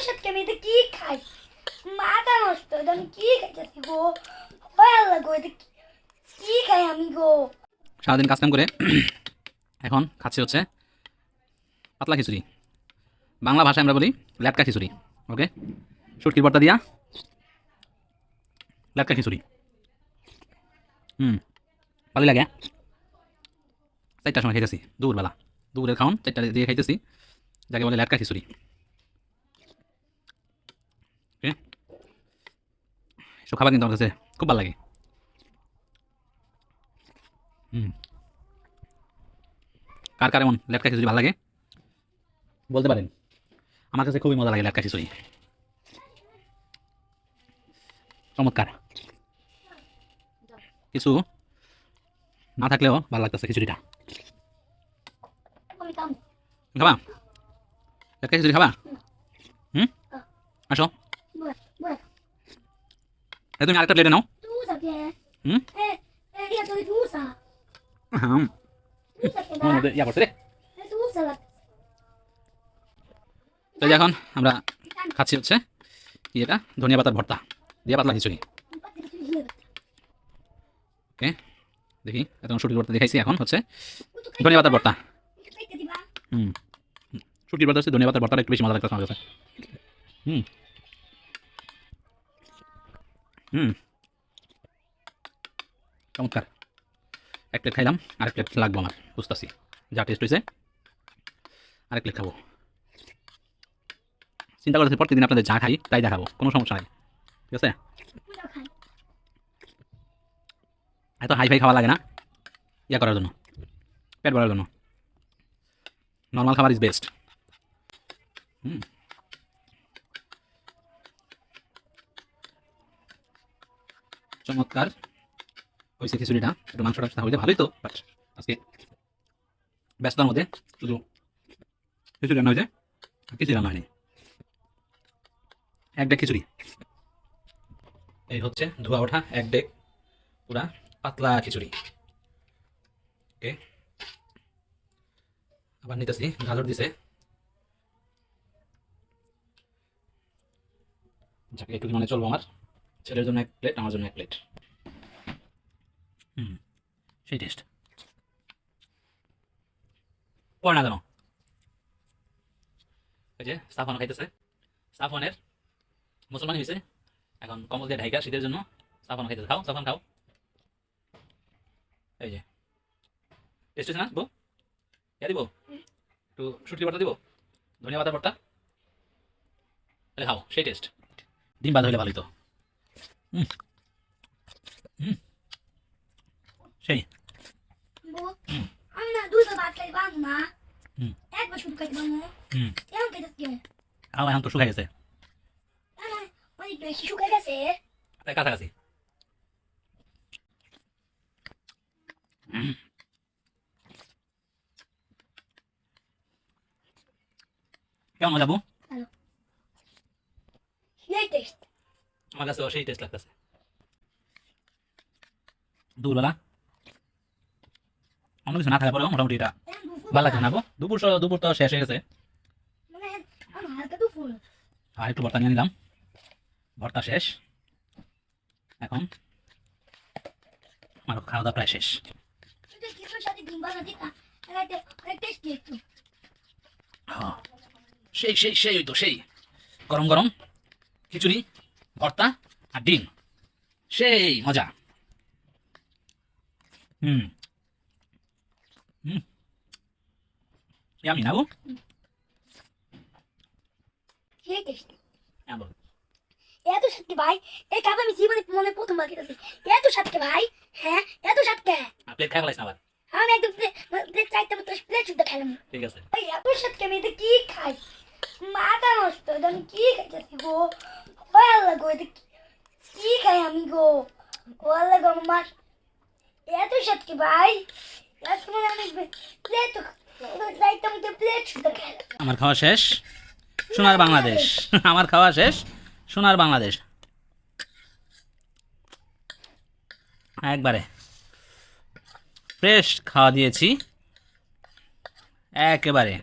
সাথে আমি কি খাই? মাথা নষ্ট আমি কি খাইতেছি গো? কি- খাই আমি গো? সারাদিন কাজ কাম করে এখন খাচ্ছি হচ্ছে পাতলা খিচুড়ি। বাংলা ভাষায় আমরা বলি ল্যাটকা খিচুড়ি, ওকে? সুটকির বর্তা দিয়া ল্যাটকা খিচুড়ি। হুম, ভালোই লাগে চারটার সময় খাইতেছি, দুপুরবেলা। দুপুরের খাওন, চারটা দিয়ে খাইতেছি, যাকে বলে ল্যাটকা খিচুড়ি ওকে সব খাবার কিন্তু আমার কাছে খুব ভালো লাগে হুম কার কার এমন লেটকা খিচুড়ি ভালো লাগে বলতে পারেন আমার কাছে খুবই মজা লাগে লেটকা খিচুড়ি চমৎকার কিছু না থাকলেও ভালো লাগতেছে খিচুড়িটা খাবা লেটকা খিচুড়ি খাবা হুম আসো তুমি আরেকটা প্লেটে নাও। হুম? তুই হুম ইয়া করছে রে এখন আমরা খাচ্ছি হচ্ছে এটা ধনিয়া পাতার ভর্তা। দিয়া পাতলা খিচুড়ি ওকে দেখি এখন শুটির ভর্তা দেখাইছি এখন হচ্ছে ধনিয়া পাতার ভর্তা। হুম শুটির ভর্তা হচ্ছে ধনিয়া পাতার ভর্তাটা একটু বেশি মজা লাগতেছে আমার কাছে। হুম। হুম। চমৎকার। এক প্লেট খাইলাম, আরেক প্লেট লাগবো আমার, বুঝতেছি। যা টেস্ট হয়েছে আরেক প্লেট খাব। চিন্তা করতেছি প্রতিদিন আপনাদের যা খাই, তাই দেখাবো, কোনো সমস্যা নাই, ঠিক আছে? এত হাই ফাই খাওয়া লাগে না, ইয়া করার জন্য, পেট ভরার জন্য। নর্মাল খাবার ইজ বেস্ট হুম। চমৎকার। হয়েছে খিচুড়িটা, একটু মাংসটা সাথে হইলে ভালোই তো আজকে ব্যস্ততার মধ্যে শুধু খিচুড়ি রান্না হয়েছে, কিছুই রান্না হয়নি। এক ডেক খিচুড়ি। এই হচ্ছে ধোয়া ওঠা এক ডেক পুরা পাতলা খিচুড়ি। ওকে। আবার নিতেছি, গাজর দিছে। যাকে একটু মনে চলবো আমার। ছেলের জন্য এক প্লেট আমার জন্য এক প্লেট হুম সেই টেস্ট পড়ে না কেন? ওই যে সাফান খাইতেছে। সাফনের মুসলমান হয়েছে এখন কমল দিয়ে ঢাইকা শীতের জন্য সাফান খাইতেছে। খাও সাফান খাও। এই যে। টেস্ট হয়েছে না বউ? ইয়া দিব? একটু শুটকি বাটা দিব? ধনিয়া পাতা ভর্তা খাও সেই টেস্ট ডিম বাদ হইলে ভালোই তো। সেই। আমি না দুই ভাত খাই বান না। একবার শুধু খাইতে হুম। এমন খাইতে খাও এখন তো শুকাই গেছে। অনেক বেশি শুকাই গেছে। তাই কাছাকাছি। কেমন যাব সেই টেস্ট আমার কাছে সেই টেস্ট লাগতেছে দুপুরবেলা অন্য কিছু না থাকার পরেও মোটামুটি এটা ভালো লাগছে না দুপুর দুপুর তো শেষ হয়ে গেছে। আর একটু ভর্তা নিয়ে নিলাম। ভর্তা শেষ। এখন আমার খাওয়া দাওয়া প্রায় শেষ। হ্যাঁ। সেই সেই সেই ওই তো, সেই। গরম গরম খিচুড়ি। ভর্তা আর ডিম। সেই মজা। হুম। না গো হ্যাঁ। এত ভাই এই কাপ আমি জীবনে মনে প্রথমবার খেতেছি। এত ভাই হ্যাঁ এত সাতকে। প্লেট খাই না আবার। আমি একদম প্লেট চাইতে প্লেট শুদ্ধ খেলাম ঠিক আছে। এত আমি এটা কি খাই? মাথা নষ্ট আমি কি খাইতেছি গো? আল্লাহ গো এটা কি- কি খাই আমি গো আল্লাহ গো আমার এত সাতকে ভাই আজকে মনে আমি প্লেট চাইতে মতো প্লেট শুদ্ধ আমার খাওয়া শেষ সোনার বাংলাদেশ আমার খাওয়া শেষ সোনার বাংলাদেশ একবারে ফ্রেশ খাওয়া দিয়েছি একেবারে